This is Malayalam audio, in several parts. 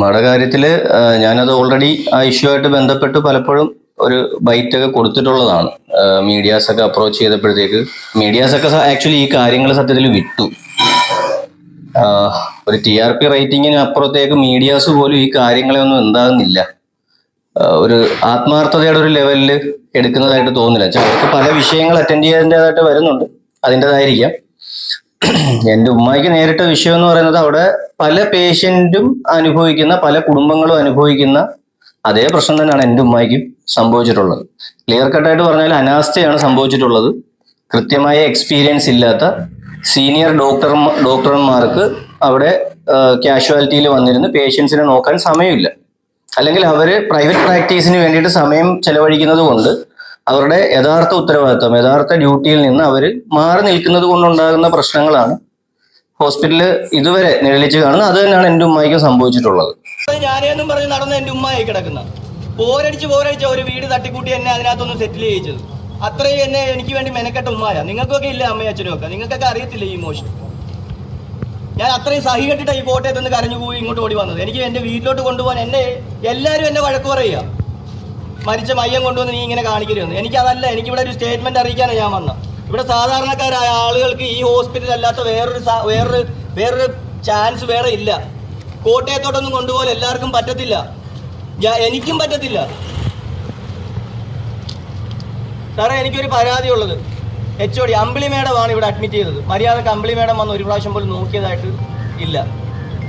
ഉമ്മയുടെ കാര്യത്തിൽ ആ, ഞാനത് ഓൾറെഡി ആ ഇഷ്യൂ ആയിട്ട് ബന്ധപ്പെട്ട് പലപ്പോഴും ഒരു ബൈറ്റ് ഒക്കെ കൊടുത്തിട്ടുള്ളതാണ്. മീഡിയാസ് ഒക്കെ അപ്രോച്ച് ചെയ്തപ്പോഴത്തേക്ക്. മീഡിയാസ് ഒക്കെ ആക്ച്വലി ഈ കാര്യങ്ങൾ സത്യത്തിൽ വിട്ടു. ഒരു ടി ആർ പി റേറ്റിംഗിന് അപ്പുറത്തേക്ക് മീഡിയാസ് പോലും ഈ കാര്യങ്ങളെ ഒന്നും എന്താകുന്നില്ല ഒരു ആത്മാർത്ഥതയുടെ ഒരു ലെവലിൽ എടുക്കുന്നതായിട്ട് തോന്നുന്നില്ല. അവർക്ക് പല വിഷയങ്ങൾ അറ്റൻഡ് ചെയ്യേണ്ടതായിട്ട് വരുന്നുണ്ട്. അതിന്റെതായിരിക്കാം. എന്റെ ഉമ്മായിക്ക് നേരിട്ട വിഷയം എന്ന് പറയുന്നത് അവിടെ പല പേഷ്യന്റും അനുഭവിക്കുന്ന പല കുടുംബങ്ങളും അനുഭവിക്കുന്ന അതേ പ്രശ്നം തന്നെയാണ് എന്റെ ഉമ്മായിക്കും സംഭവിച്ചിട്ടുള്ളത്. ക്ലിയർ കട്ടായിട്ട് പറഞ്ഞാൽ അനാസ്ഥയാണ് സംഭവിച്ചിട്ടുള്ളത്. കൃത്യമായ എക്സ്പീരിയൻസ് ഇല്ലാത്ത സീനിയർ ഡോക്ടർ ഡോക്ടർമാർക്ക് അവിടെ കാഷ്വാലിറ്റിയിൽ വന്നിരുന്ന് പേഷ്യൻസിനെ നോക്കാൻ സമയമില്ല. അല്ലെങ്കിൽ അവർ പ്രൈവറ്റ് പ്രാക്ടീസിന് വേണ്ടിയിട്ട് സമയം ചെലവഴിക്കുന്നത് കൊണ്ട് അവരുടെ യഥാർത്ഥ ഉത്തരവാദിത്വം യഥാർത്ഥ ഡ്യൂട്ടിയിൽ നിന്ന് അവർ മാറി നിൽക്കുന്നത് കൊണ്ടുണ്ടാകുന്ന പ്രശ്നങ്ങളാണ് ഹോസ്പിറ്റലിൽ ഇതുവരെ നിഴലിച്ച് കാണുന്നത്. അത് തന്നെയാണ് എന്റെ ഉമ്മായിക്ക് സംഭവിച്ചിട്ടുള്ളത്. ഞാനേന്നും പറഞ്ഞ് നടന്ന എന്റെ ഉമ്മായി കിടക്കുന്ന. പോരടിച്ച് പോരടിച്ച് ഒരു വീട് തട്ടിക്കൂട്ടി എന്നെ അതിനകത്തൊന്ന് സെറ്റിൽ ചെയ്യിച്ചത്. അത്രയും എന്നെ എനിക്ക് വേണ്ടി മെനക്കെട്ട ഉമ്മായ. നിങ്ങൾക്കൊക്കെ ഇല്ല അമ്മയും അച്ഛനും ഒക്കെ? നിങ്ങൾക്കൊക്കെ അറിയത്തില്ല ഈ ഇമോഷൻ ഞാൻ അത്രയും സഹി കെട്ടിട്ട് ഈ കോട്ടയത്ത് നിന്ന് കരഞ്ഞു പോയി ഇങ്ങോട്ട് ഓടി വന്നത്. എനിക്ക് എന്റെ വീട്ടിലോട്ട് കൊണ്ടുപോകാൻ എന്നെ എല്ലാവരും എന്നെ വഴക്ക് പറയുക. മരിച്ച മയ്യം കൊണ്ടുവന്ന് നീ ഇങ്ങനെ കാണിക്കരുതെന്ന്. എനിക്കതല്ല എനിക്കിവിടെ ഒരു സ്റ്റേറ്റ്മെന്റ് അറിയിക്കാനാണ് ഞാൻ വന്നത്. ഇവിടെ സാധാരണക്കാരായ ആളുകൾക്ക് ഈ ഹോസ്പിറ്റൽ അല്ലാത്ത വേറൊരു വേറൊരു വേറൊരു ചാൻസ് വേറെ ഇല്ല. കോട്ടയത്തോട്ടൊന്നും കൊണ്ടുപോകാൻ എല്ലാവർക്കും പറ്റത്തില്ല. എനിക്കും പറ്റത്തില്ല. സാറേ എനിക്കൊരു പരാതി ഉള്ളത് എച്ച് ഒ ഡി അമ്പിളി മേഡമാണ് ഇവിടെ അഡ്മിറ്റ് ചെയ്തത്. മര്യാദയ്ക്ക് അമ്പിളി മേഡം വന്ന് ഒരു പ്രാവശ്യം പോലും നോക്കിയതായിട്ട് ഇല്ല.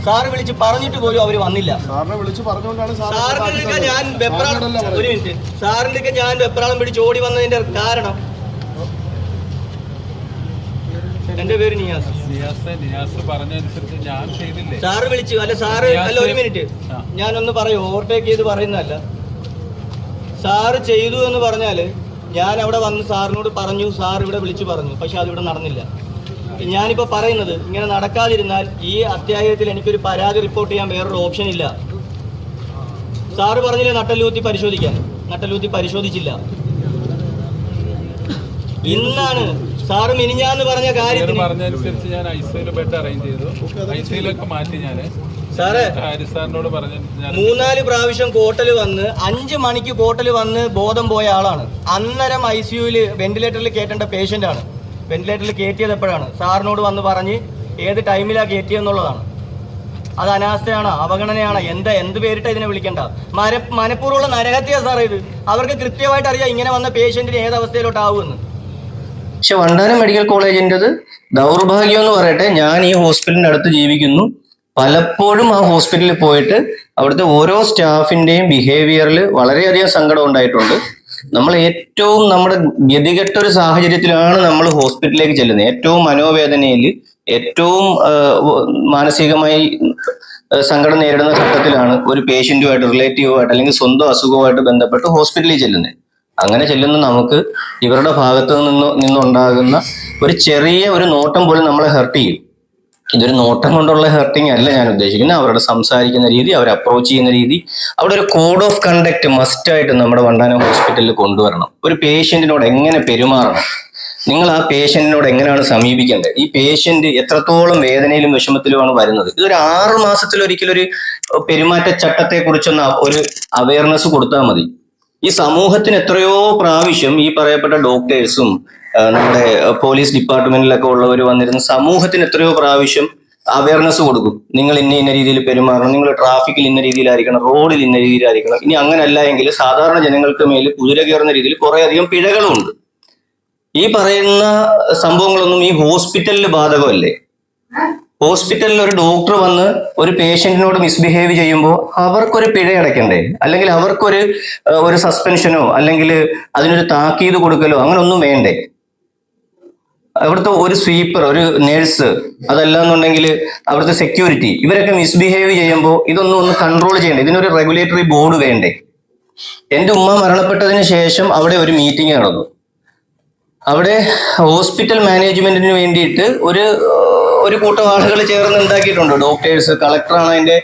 സാറ് വിളിച്ച് പറഞ്ഞിട്ട് പോലും അവർ വന്നില്ല. സാറിനെ വിളിച്ച് പറഞ്ഞുകൊണ്ടാണ് സാറിന്റെ ഞാൻ വെപ്രാളം സാറിനോടല്ല ഒരു പറയുന്നത്. മിനിറ്റ്. സാറിന്റെ ഞാൻ വെപ്രാളം പിടിച്ച് ഓടി വന്നതിന്റെ കാരണം. എന്റെ പേര് നിയാസ്. നിയാസ് നിയാസ് പറഞ്ഞതനുസരിച്ച് ഞാൻ ചെയ്തില്ലേ? സാറ് വിളിച്ചു അല്ല സാറ് അല്ല ഒരു മിനിറ്റ്. ഞാനൊന്ന് പറയൂ ഓവർടേക്ക് ചെയ്ത് പറയുന്നതല്ല. സാറ് ചെയ്തു എന്ന് പറഞ്ഞാൽ ഞാൻ അവിടെ വന്ന് സാറിനോട് പറഞ്ഞു സാർ ഇവിടെ വിളിച്ചു പറഞ്ഞു പക്ഷെ അതിവിടെ നടന്നില്ല. ഞാനിപ്പോ പറയുന്നത് ഇങ്ങനെ നടക്കാതിരുന്നാൽ ഈ അത്യാഹിതത്തിൽ എനിക്കൊരു പരാതി റിപ്പോർട്ട് ചെയ്യാൻ വേറൊരു ഓപ്ഷൻ ഇല്ല. സാറ് പറഞ്ഞില്ലേ നട്ടലൂത്തി പരിശോധിക്കാൻ? നട്ടലൂത്തി പരിശോധിച്ചില്ല. ഇന്നാണ് സാറ് മിനിഞ്ഞാന്ന് പറഞ്ഞ കാര്യം കാര്യത്തിന് പറഞ്ഞതനുസരിച്ച് ഞാൻ ഐസിയിൽ ബെഡ് അറേഞ്ച് ചെയ്തു. ഐസിയിലൊക്കെ മാറ്റി ഞാൻ സാറേ സാറിനോട് പറഞ്ഞു മൂന്നാൽ പ്രാവശ്യം കോട്ടൽ വന്ന് അഞ്ച് മണിക്ക് കോട്ടൽ വന്ന് ബോധം പോയ ആളാണ്. അന്നേരം ഐ സിയുവിൽ വെന്റിലേറ്ററിൽ കയറ്റേണ്ട പേഷ്യന്റ് ആണ്. വെന്റിലേറ്ററിൽ കയറ്റിയത് എപ്പോഴാണ്? സാറിനോട് വന്ന് പറഞ്ഞ് ഏത് ടൈമിലാണ് കയറ്റിയെന്നുള്ളതാണ് അത് അനാസ്ഥയാണ് അവഗണനയാണ് എന്താ എന്ത് പേരിട്ട് ഇതിനെ വിളിക്കണ്ട? മര മനഃപൂർവമുള്ള നരഹത്യ സാർ ഇത്. അവർക്ക് കൃത്യമായിട്ട് അറിയാം ഇങ്ങനെ വന്ന പേഷ്യന്റിന് ഏത് അവസ്ഥയിലോട്ടാവുമെന്ന്. പക്ഷെ വണ്ടാനം മെഡിക്കൽ കോളേജിന്റെത് ദൗർഭാഗ്യം എന്ന് പറയട്ടെ ഞാൻ ഈ ഹോസ്പിറ്റലിന്റെ അടുത്ത് ജീവിക്കുന്നു. പലപ്പോഴും ആ ഹോസ്പിറ്റലിൽ പോയിട്ട് അവിടുത്തെ ഓരോ സ്റ്റാഫിന്റെയും ബിഹേവിയറിൽ വളരെയധികം സങ്കടം ഉണ്ടായിട്ടുണ്ട്. നമ്മൾ ഏറ്റവും നമ്മുടെ ഗതികെട്ട ഒരു സാഹചര്യത്തിലാണ് നമ്മൾ ഹോസ്പിറ്റലിലേക്ക് ചെല്ലുന്നത്. ഏറ്റവും മനോവേദനയിൽ ഏറ്റവും മാനസികമായി സങ്കടം നേരിടുന്ന ഘട്ടത്തിലാണ് ഒരു പേഷ്യന്റുമായിട്ട് റിലേറ്റീവുമായിട്ട് അല്ലെങ്കിൽ സ്വന്തം അസുഖവുമായിട്ട് ബന്ധപ്പെട്ട് ഹോസ്പിറ്റലിൽ ചെല്ലുന്നത്. അങ്ങനെ ചെല്ലുന്ന നമുക്ക് ഇവരുടെ ഭാഗത്ത് നിന്ന് നിന്നുണ്ടാകുന്ന ഒരു ചെറിയ ഒരു നോട്ടം പോലും നമ്മളെ ഹെർട്ട് ചെയ്യും. ഇതൊരു നോട്ടം കൊണ്ടുള്ള ഹെർട്ടിങ് അല്ല ഞാൻ ഉദ്ദേശിക്കുന്നത്. അവരുടെ സംസാരിക്കുന്ന രീതി അവർ അപ്രോച്ച് ചെയ്യുന്ന രീതി അവിടെ ഒരു കോഡ് ഓഫ് കണ്ടക്ട് മസ്റ്റായിട്ട് നമ്മുടെ വണ്ടാനം ഹോസ്പിറ്റലിൽ കൊണ്ടുവരണം. ഒരു പേഷ്യന്റിനോട് എങ്ങനെ പെരുമാറണം? നിങ്ങൾ ആ പേഷ്യന്റിനോട് എങ്ങനെയാണ് സമീപിക്കേണ്ടത്? ഈ പേഷ്യന്റ് എത്രത്തോളം വേദനയിലും വിഷമത്തിലുമാണ് വരുന്നത്? ഇതൊരു ആറ് മാസത്തിലൊരിക്കലൊരു പെരുമാറ്റച്ചട്ടത്തെ കുറിച്ചൊന്ന് ഒരു അവയർനെസ് കൊടുത്താൽ മതി. ഈ സമൂഹത്തിന് എത്രയോ പ്രാവശ്യം ഈ പറയപ്പെട്ട ഡോക്ടേഴ്സും നമ്മുടെ പോലീസ് ഡിപ്പാർട്ട്മെന്റിലൊക്കെ ഉള്ളവർ വന്നിരുന്ന സമൂഹത്തിന് എത്രയോ പ്രാവശ്യം അവയർനെസ് കൊടുക്കും. നിങ്ങൾ ഇന്ന ഇന്ന രീതിയിൽ പെരുമാറണം നിങ്ങൾ ട്രാഫിക്കിൽ ഇന്ന രീതിയിലായിരിക്കണം റോഡിൽ ഇന്ന രീതിയിലായിരിക്കണം. ഇനി അങ്ങനല്ല എങ്കിൽ സാധാരണ ജനങ്ങൾക്ക് മേൽ കുതിര കയറുന്ന രീതിയിൽ കുറേയധികം പിഴകളുണ്ട്. ഈ പറയുന്ന സംഭവങ്ങളൊന്നും ഈ ഹോസ്പിറ്റലിൽ ബാധകമല്ലേ? ഹോസ്പിറ്റലിൽ ഒരു ഡോക്ടർ വന്ന് ഒരു പേഷ്യന്റിനോട് മിസ്ബിഹേവ് ചെയ്യുമ്പോൾ അവർക്കൊരു പിഴ അടയ്ക്കണ്ടേ? അല്ലെങ്കിൽ അവർക്കൊരു ഒരു സസ്പെൻഷനോ അല്ലെങ്കിൽ അതിനൊരു താക്കീത് കൊടുക്കലോ അങ്ങനൊന്നും വേണ്ടേ? അവിടുത്തെ ഒരു സ്വീപ്പർ ഒരു നേഴ്സ് അതല്ല എന്നുണ്ടെങ്കിൽ അവിടുത്തെ സെക്യൂരിറ്റി ഇവരൊക്കെ മിസ്ബിഹേവ് ചെയ്യുമ്പോൾ ഇതൊന്നും ഒന്ന് കൺട്രോൾ ചെയ്യണ്ടേ? ഇതിനൊരു റെഗുലേറ്ററി ബോർഡ് വേണ്ടേ? എന്റെ ഉമ്മ മരണപ്പെട്ടതിന് ശേഷം അവിടെ ഒരു മീറ്റിംഗ് നടന്നു. അവിടെ ഹോസ്പിറ്റൽ മാനേജ്മെന്റിന് വേണ്ടിയിട്ട് ഒരു ഒരു കൂട്ടം ആളുകൾ ചേർന്ന് ഉണ്ടാക്കിയിട്ടുണ്ട്. ഡോക്ടേഴ്സ് കളക്ടറാണ് അതിന്റെ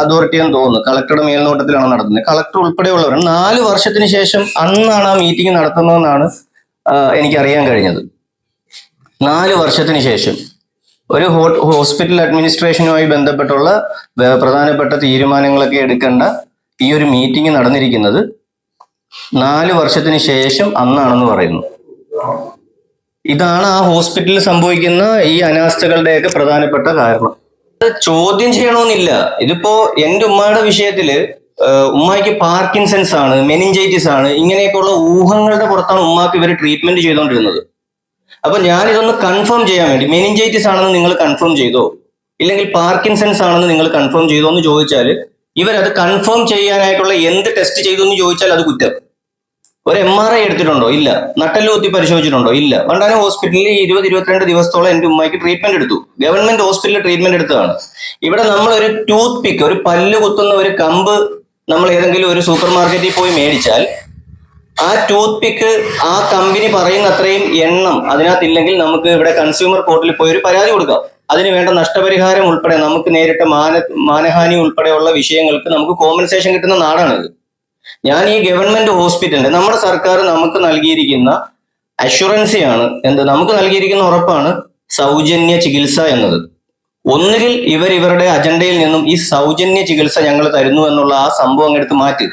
അതോറിറ്റി എന്ന് തോന്നുന്നു. കളക്ടറുടെ മേൽനോട്ടത്തിലാണ് നടത്തുന്നത്. കളക്ടർ ഉൾപ്പെടെയുള്ളവർ നാല് വർഷത്തിന് ശേഷം അന്നാണ് ആ മീറ്റിംഗ് നടത്തുന്നതെന്നാണ് എനിക്ക് അറിയാൻ കഴിഞ്ഞത്. നാല് വർഷത്തിന് ശേഷം ഒരു ഹോസ്പിറ്റൽ അഡ്മിനിസ്ട്രേഷനുമായി ബന്ധപ്പെട്ടുള്ള പ്രധാനപ്പെട്ട തീരുമാനങ്ങളൊക്കെ എടുക്കേണ്ട ഈ ഒരു മീറ്റിംഗ് നടന്നിരിക്കുന്നത് നാല് വർഷത്തിന് ശേഷം അന്നാണെന്ന് പറയുന്നു. ഇതാണ് ആ ഹോസ്പിറ്റലിൽ സംഭവിക്കുന്ന ഈ അനാസ്ഥകളുടെയൊക്കെ പ്രധാനപ്പെട്ട കാരണം. ചോദ്യം ചെയ്യണമെന്നില്ല. ഇതിപ്പോ എന്റെ ഉമ്മയുടെ വിഷയത്തിൽ ഉമ്മയ്ക്ക് പാർക്കിൻസൺസ് ആണ് മെനിഞ്ചൈറ്റിസ് ആണ് ഇങ്ങനെയൊക്കെയുള്ള ഊഹങ്ങളുടെ പുറത്താണ് ഉമ്മാക്ക് ഇവർ ട്രീറ്റ്മെന്റ് ചെയ്തുകൊണ്ടിരുന്നത് അപ്പൊ ഞാൻ ഇതൊന്ന് കൺഫേം ചെയ്യാൻ വേണ്ടി മെനിഞ്ചൈറ്റിസ് ആണെന്ന് നിങ്ങൾ കൺഫേം ചെയ്തോ? ഇല്ലെങ്കിൽ പാർക്കിൻസൺസ് ആണെന്ന് നിങ്ങൾ കൺഫേം ചെയ്തോ എന്ന് ചോദിച്ചാൽ ഇവരത് കൺഫേം ചെയ്യാനായിട്ടുള്ള എന്ത് ടെസ്റ്റ് ചെയ്തു എന്ന് ചോദിച്ചാൽ അത് കുറ്റം. ഒരു എം ആർ ഐ എടുത്തിട്ടുണ്ടോ? ഇല്ല. നട്ടൽ കുത്തി പരിശോധിച്ചിട്ടുണ്ടോ? ഇല്ല. പണ്ടാനും ഹോസ്പിറ്റലിൽ ഇരുപത് ഇരുപത്തിരണ്ട് ദിവസത്തോളം എന്റെ ഉമ്മയ്ക്ക് ട്രീറ്റ്മെന്റ് എടുത്തു. ഗവൺമെന്റ് ഹോസ്പിറ്റലിൽ ട്രീറ്റ്മെന്റ് എടുത്തതാണ്. ഇവിടെ നമ്മൾ ഒരു ടൂത്ത് പിക്ക് ഒരു പല്ല് കുത്തുന്ന ഒരു കമ്പ് നമ്മൾ ഏതെങ്കിലും ഒരു സൂപ്പർ മാർക്കറ്റിൽ പോയി മേടിച്ചാൽ ആ ടൂത്ത് പിക്ക് ആ കമ്പനി പറയുന്ന അത്രയും എണ്ണം അതിനകത്തില്ലെങ്കിൽ നമുക്ക് ഇവിടെ കൺസ്യൂമർ കോർട്ടിൽ പോയി ഒരു പരാതി കൊടുക്കാം. അതിന് വേണ്ട നഷ്ടപരിഹാരം ഉൾപ്പെടെ നമുക്ക് നേരിട്ട മാന മാനഹാനി ഉൾപ്പെടെയുള്ള വിഷയങ്ങൾക്ക് നമുക്ക് കോമ്പൻസേഷൻ കിട്ടുന്ന നാടാണിത് ഞാൻ ഈ ഗവൺമെന്റ് ഹോസ്പിറ്റലിന്റെ നമ്മുടെ സർക്കാർ നമുക്ക് നൽകിയിരിക്കുന്ന അഷുറൻസിയാണ് എന്ത്? നമുക്ക് നൽകിയിരിക്കുന്ന ഉറപ്പാണ് സൗജന്യ ചികിത്സ എന്നത്. ഒന്നുകിൽ ഇവർ ഇവരുടെ അജണ്ടയിൽ നിന്നും ഈ സൗജന്യ ചികിത്സ ഞങ്ങൾ തരുന്നു എന്നുള്ള ആ സംഭവം അങ്ങെടുത്ത് മാറ്റി.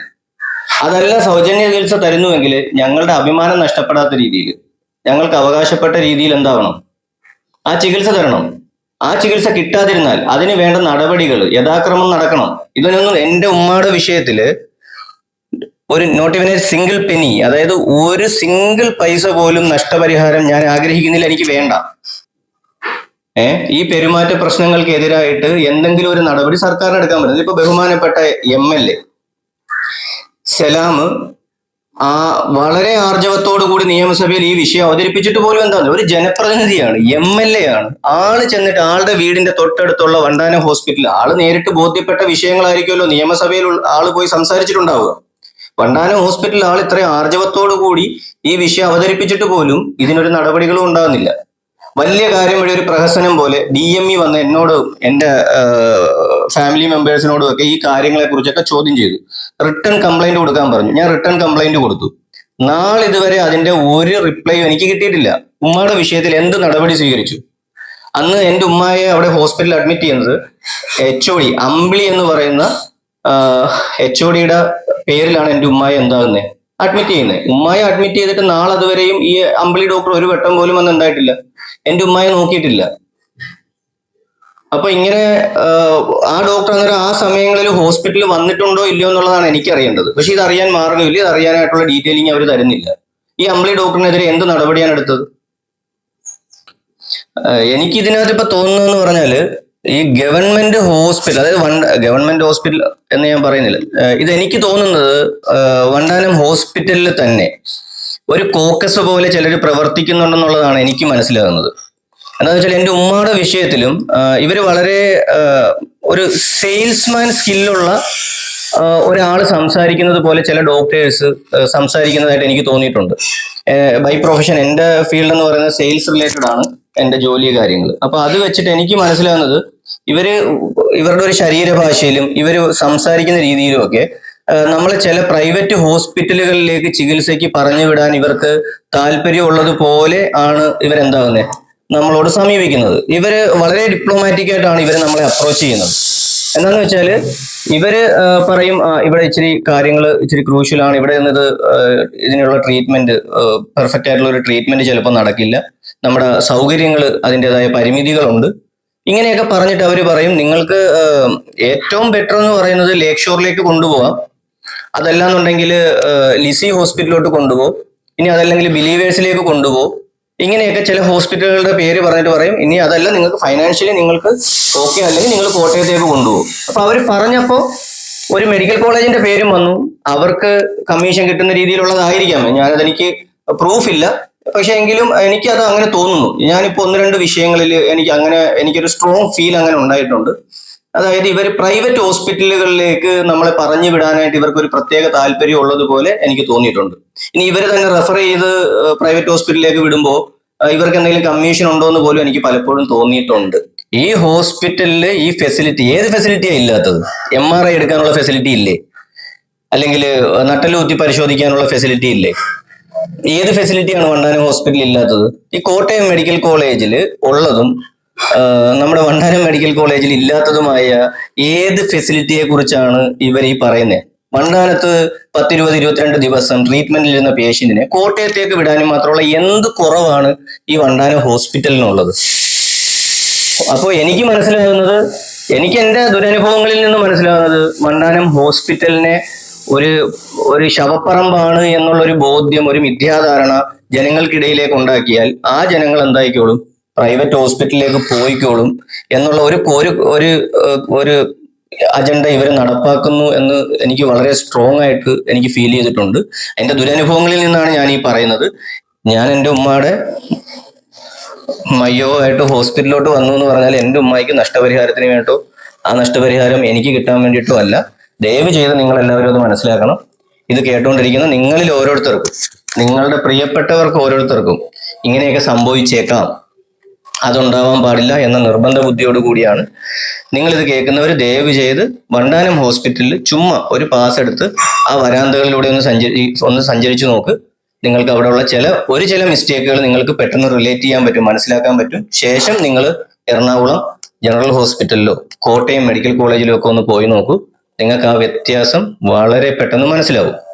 അതല്ല സൗജന്യ ചികിത്സ തരുന്നുവെങ്കിൽ ഞങ്ങളുടെ അഭിമാനം നഷ്ടപ്പെടാത്ത രീതിയിൽ ഞങ്ങൾക്ക് അവകാശപ്പെട്ട രീതിയിൽ എന്താവണം? ആ ചികിത്സ തരണം. ആ ചികിത്സ കിട്ടാതിരുന്നാൽ അതിന് വേണ്ട നടപടികൾ യഥാക്രമം നടക്കണം. ഇതിനൊന്നും എന്റെ ഉമ്മയുടെ വിഷയത്തിൽ ഒരു നോട്ട് സിംഗിൾ പെനി അതായത് ഒരു സിംഗിൾ പൈസ പോലും നഷ്ടപരിഹാരം ഞാൻ ആഗ്രഹിക്കുന്നില്ല എനിക്ക് വേണ്ട. ഏ? ഈ പെരുമാറ്റ പ്രശ്നങ്ങൾക്ക് എതിരായിട്ട് എന്തെങ്കിലും ഒരു നടപടി സർക്കാരിന് എടുക്കാൻ പറ്റും. ഇപ്പൊ ബഹുമാനപ്പെട്ട എം എൽ എ സലാം. ആ വളരെ ആർജവത്തോടു കൂടി നിയമസഭയിൽ ഈ വിഷയം അവതരിപ്പിച്ചിട്ട് പോലും എന്താണ് ഒരു ജനപ്രതിനിധിയാണ് എം എൽ എ ആണ്. ആൾ ചെന്നിട്ട് ആളുടെ വീടിന്റെ തൊട്ടടുത്തുള്ള വണ്ടാനം ഹോസ്പിറ്റലിൽ ആൾ നേരിട്ട് ബോധ്യപ്പെട്ട വിഷയങ്ങളായിരിക്കുമല്ലോ നിയമസഭയിൽ ആൾ പോയി സംസാരിച്ചിട്ടുണ്ടാവുക. വണ്ടാനം ഹോസ്പിറ്റലിൽ ആൾ ഇത്രയും ആർജവത്തോടു കൂടി ഈ വിഷയം അവതരിപ്പിച്ചിട്ട് പോലും ഇതിനൊരു നടപടികളും ഉണ്ടാകുന്നില്ല വലിയ കാര്യം വഴി ഒരു പ്രഹസനം പോലെ ഡി എം ഇ വന്ന് എന്നോട് എന്റെ ഫാമിലി മെമ്പേഴ്സിനോടും ഒക്കെ ഈ കാര്യങ്ങളെ കുറിച്ചൊക്കെ ചോദ്യം ചെയ്തു. റിട്ടേൺ കംപ്ലൈന്റ് കൊടുക്കാൻ പറഞ്ഞു. ഞാൻ റിട്ടേൺ കംപ്ലൈന്റ് കൊടുത്തു. നാളിതുവരെ അതിന്റെ ഒരു റിപ്ലൈ എനിക്ക് കിട്ടിയിട്ടില്ല. ഉമ്മയുടെ വിഷയത്തിൽ എന്ത് നടപടി സ്വീകരിച്ചു? അന്ന് എന്റെ ഉമ്മയെ അവിടെ ഹോസ്പിറ്റലിൽ അഡ്മിറ്റ് ചെയ്യുന്നത് എച്ച് ഒ ഡി അമ്പിളി എന്ന് പറയുന്ന എച്ച് ഒ ഡിയുടെ പേരിലാണ് എന്റെ ഉമ്മായ എന്താകുന്നത് അഡ്മിറ്റ് ചെയ്യുന്നത് ഉമ്മായ അഡ്മിറ്റ് ചെയ്തിട്ട് നാളെ അതുവരെയും ഈ അമ്പിളി ഡോക്ടർ ഒരു വട്ടം പോലും അന്ന് ഉണ്ടായിട്ടില്ല എന്റെ ഉമ്മായ നോക്കിയിട്ടില്ല. അപ്പൊ ഇങ്ങനെ ആ ഡോക്ടർ അന്നേരം ആ സമയങ്ങളിൽ ഹോസ്പിറ്റലിൽ വന്നിട്ടുണ്ടോ ഇല്ലയോ എന്നുള്ളതാണ് എനിക്ക് അറിയേണ്ടത് പക്ഷെ ഇത് അറിയാൻ മാർഗമില്ല ഇത് അറിയാനായിട്ടുള്ള ഡീറ്റെയിലിംഗ് അവർ തരുന്നില്ല. ഈ അമ്പിളി ഡോക്ടറിനെതിരെ എന്ത് നടപടിയാണ് എടുത്തത്? എനിക്ക് ഇതിനകത്ത് ഇപ്പൊ തോന്നുന്നതെന്ന് പറഞ്ഞാൽ ഈ ഗവൺമെന്റ് ഹോസ്പിറ്റൽ അതായത് വണ്ട ഗവൺമെന്റ് ഹോസ്പിറ്റൽ എന്ന് ഞാൻ പറയുന്നില്ല. ഇത് എനിക്ക് തോന്നുന്നത് വണ്ടാനം ഹോസ്പിറ്റലിൽ തന്നെ ഒരു കോക്കസ് പോലെ ചിലർ പ്രവർത്തിക്കുന്നുണ്ടെന്നുള്ളതാണ് എനിക്ക് മനസ്സിലാകുന്നത്. എന്താണെന്ന് വെച്ചാൽ എന്റെ ഉമ്മയുടെ വിഷയത്തിലും ഇവർ വളരെ ഒരു സെയിൽസ്മാൻ സ്കില്ലുള്ള ഒരാൾ സംസാരിക്കുന്നത് പോലെ ചില ഡോക്ടേഴ്സ് സംസാരിക്കുന്നതായിട്ട് എനിക്ക് തോന്നിയിട്ടുണ്ട്. ബൈ പ്രൊഫഷൻ എന്റെ ഫീൽഡ് എന്ന് പറയുന്നത് സെയിൽസ് റിലേറ്റഡ് ആണ് എന്റെ ജോലി കാര്യങ്ങൾ അപ്പൊ അത് വെച്ചിട്ട് എനിക്ക് മനസ്സിലാകുന്നത് ഇവർ ഇവരുടെ ഒരു ശരീരഭാഷയിലും ഇവർ സംസാരിക്കുന്ന രീതിയിലും ഒക്കെ നമ്മൾ ചില പ്രൈവറ്റ് ഹോസ്പിറ്റലുകളിലേക്ക് ചികിത്സയ്ക്ക് പറഞ്ഞു വിടാൻ ഇവർക്ക് താല്പര്യമുള്ളത് പോലെ ആണ് ഇവരെന്താകുന്നത് നമ്മളോട് സമീപിക്കുന്നത്. ഇവർ വളരെ ഡിപ്ലോമാറ്റിക് ആയിട്ടാണ് ഇവർ നമ്മളെ അപ്രോച്ച് ചെയ്യുന്നത്. എന്താന്ന് വെച്ചാൽ ഇവർ പറയും ഇവിടെ ഇച്ചിരി കാര്യങ്ങൾ ഇച്ചിരി ക്രൂഷ്യൽ ആണ്. ഇവിടെ നിന്നത് ഇതിനുള്ള ട്രീറ്റ്മെന്റ് പെർഫെക്റ്റ് ആയിട്ടുള്ള ഒരു ട്രീറ്റ്മെന്റ് ചിലപ്പോൾ നടക്കില്ല. നമ്മുടെ സൗകര്യങ്ങൾ അതിന്റെതായ പരിമിതികളുണ്ട്. ഇങ്ങനെയൊക്കെ പറഞ്ഞിട്ട് അവർ പറയും നിങ്ങൾക്ക് ഏറ്റവും ബെറ്റർ എന്ന് പറയുന്നത് ലേക്ക് ഷോറിലേക്ക് കൊണ്ടുപോകാം അതല്ലാന്നുണ്ടെങ്കിൽ ലിസി ഹോസ്പിറ്റലിലോട്ട് കൊണ്ടുപോകും ഇനി അതല്ലെങ്കിൽ ബിലീവേഴ്സിലേക്ക് കൊണ്ടുപോകും ഇങ്ങനെയൊക്കെ ചില ഹോസ്പിറ്റലുകളുടെ പേര് പറഞ്ഞിട്ട് പറയും. ഇനി അതല്ല നിങ്ങൾക്ക് ഫൈനാൻഷ്യലി നിങ്ങൾക്ക് ഓക്കെ അല്ലെങ്കിൽ നിങ്ങൾ കോട്ടയത്തേക്ക് കൊണ്ടുപോകും. അപ്പൊ അവർ പറഞ്ഞപ്പോ ഒരു മെഡിക്കൽ കോളേജിന്റെ പേരും വന്നു. അവർക്ക് കമ്മീഷൻ കിട്ടുന്ന രീതിയിലുള്ളതായിരിക്കാം. ഞാനതെനിക്ക് പ്രൂഫ് ഇല്ല. പക്ഷെ എങ്കിലും എനിക്ക് അത് അങ്ങനെ തോന്നുന്നു. ഞാനിപ്പോ ഒന്ന് രണ്ട് വിഷയങ്ങളിൽ എനിക്ക് അങ്ങനെ എനിക്കൊരു സ്ട്രോങ് ഫീൽ അങ്ങനെ ഉണ്ടായിട്ടുണ്ട്. അതായത് ഇവർ പ്രൈവറ്റ് ഹോസ്പിറ്റലുകളിലേക്ക് നമ്മളെ പറഞ്ഞു വിടാനായിട്ട് ഇവർക്ക് ഒരു പ്രത്യേക താല്പര്യം ഉള്ളതുപോലെ എനിക്ക് തോന്നിയിട്ടുണ്ട്. ഇനി ഇവർ തന്നെ റെഫർ ചെയ്ത് പ്രൈവറ്റ് ഹോസ്പിറ്റലിലേക്ക് വിടുമ്പോൾ ഇവർക്ക് എന്തെങ്കിലും കമ്മീഷൻ ഉണ്ടോ എന്ന് പോലും എനിക്ക് പലപ്പോഴും തോന്നിയിട്ടുണ്ട്. ഈ ഹോസ്പിറ്റലിൽ ഈ ഫെസിലിറ്റി ഏത് ഫെസിലിറ്റിയാ ഇല്ലാത്തത്? എം ആർ ഐ എടുക്കാനുള്ള ഫെസിലിറ്റി ഇല്ലേ? അല്ലെങ്കിൽ നട്ടലുകുത്തി പരിശോധിക്കാനുള്ള ഫെസിലിറ്റി ഇല്ലേ? ഏത് ഫെസിലിറ്റിയാണ് വണ്ടാനം ഹോസ്പിറ്റലിൽ ഇല്ലാത്തത്? ഈ കോട്ടയം മെഡിക്കൽ കോളേജിൽ ഉള്ളതും നമ്മുടെ വണ്ടാനം മെഡിക്കൽ കോളേജിൽ ഇല്ലാത്തതുമായ ഏത് ഫെസിലിറ്റിയെ കുറിച്ചാണ് ഇവർ ഈ പറയുന്നത്? വണ്ടാനത്ത് പത്തിരുപത് ഇരുപത്തിരണ്ട് ദിവസം ട്രീറ്റ്മെന്റിൽ ഇരുന്ന പേഷ്യന്റിനെ കോട്ടയത്തേക്ക് വിടാനും മാത്രമുള്ള എന്ത് കുറവാണ് ഈ വണ്ടാനം ഹോസ്പിറ്റലിനുള്ളത് അപ്പോൾ എനിക്ക് മനസ്സിലാകുന്നത് എനിക്ക് എന്റെ ദുരനുഭവങ്ങളിൽ നിന്ന് മനസ്സിലാകുന്നത് വണ്ടാനം ഹോസ്പിറ്റലിനെ ഒരു ഒരു ശവപ്പറമ്പാണ് എന്നുള്ള ഒരു ബോധ്യം ഒരു മിഥ്യാധാരണ ജനങ്ങൾക്കിടയിലേക്ക് ഉണ്ടാക്കിയാൽ ആ ജനങ്ങൾ എന്തായിക്കോളും? പ്രൈവറ്റ് ഹോസ്പിറ്റലിലേക്ക് പോയിക്കോളും എന്നുള്ള ഒരു ഒരു ഒരു അജണ്ട ഇവർ നടപ്പാക്കുന്നു എന്ന് എനിക്ക് വളരെ സ്ട്രോങ് ആയിട്ട് എനിക്ക് ഫീൽ ചെയ്തിട്ടുണ്ട്. എന്റെ ദുരനുഭവങ്ങളിൽ നിന്നാണ് ഞാൻ ഈ പറയുന്നത്. ഞാൻ എന്റെ ഉമ്മയുടെ മയ്യോ ആയിട്ട് ഹോസ്പിറ്റലിലോട്ട് വന്നു എന്ന് പറഞ്ഞാൽ എന്റെ ഉമ്മായിക്ക് നഷ്ടപരിഹാരത്തിന് വേണ്ടോ ആ നഷ്ടപരിഹാരം എനിക്ക് കിട്ടാൻ വേണ്ടിയിട്ടോ അല്ല. ദയവ് ചെയ്ത് നിങ്ങൾ എല്ലാവരും അത് മനസ്സിലാക്കണം. ഇത് കേട്ടുകൊണ്ടിരിക്കുന്ന നിങ്ങളിൽ ഓരോരുത്തർക്കും നിങ്ങളുടെ പ്രിയപ്പെട്ടവർക്ക് ഓരോരുത്തർക്കും ഇങ്ങനെയൊക്കെ സംഭവിച്ചേക്കാം. അതുണ്ടാവാൻ പാടില്ല എന്ന നിർബന്ധ ബുദ്ധിയോട് കൂടിയാണ്. നിങ്ങൾ ഇത് കേൾക്കുന്നവർ ദയവ് ചെയ്ത് വണ്ടാനം ഹോസ്പിറ്റലിൽ ചുമ്മാ ഒരു പാസ് എടുത്ത് ആ വരാന്തകളിലൂടെ ഒന്ന് സഞ്ചരി ഒന്ന് സഞ്ചരിച്ചു നോക്ക്. നിങ്ങൾക്ക് അവിടെയുള്ള ചില ഒരു ചില മിസ്റ്റേക്കുകൾ നിങ്ങൾക്ക് പെട്ടെന്ന് റിലേറ്റ് ചെയ്യാൻ പറ്റും മനസ്സിലാക്കാൻ പറ്റും. ശേഷം നിങ്ങൾ എറണാകുളം ജനറൽ ഹോസ്പിറ്റലിലോ കോട്ടയം മെഡിക്കൽ കോളേജിലോ ഒക്കെ ഒന്ന് പോയി നോക്കൂ. നിങ്ങൾക്ക് ആ വ്യത്യാസം വളരെ പെട്ടെന്ന് മനസ്സിലാവും.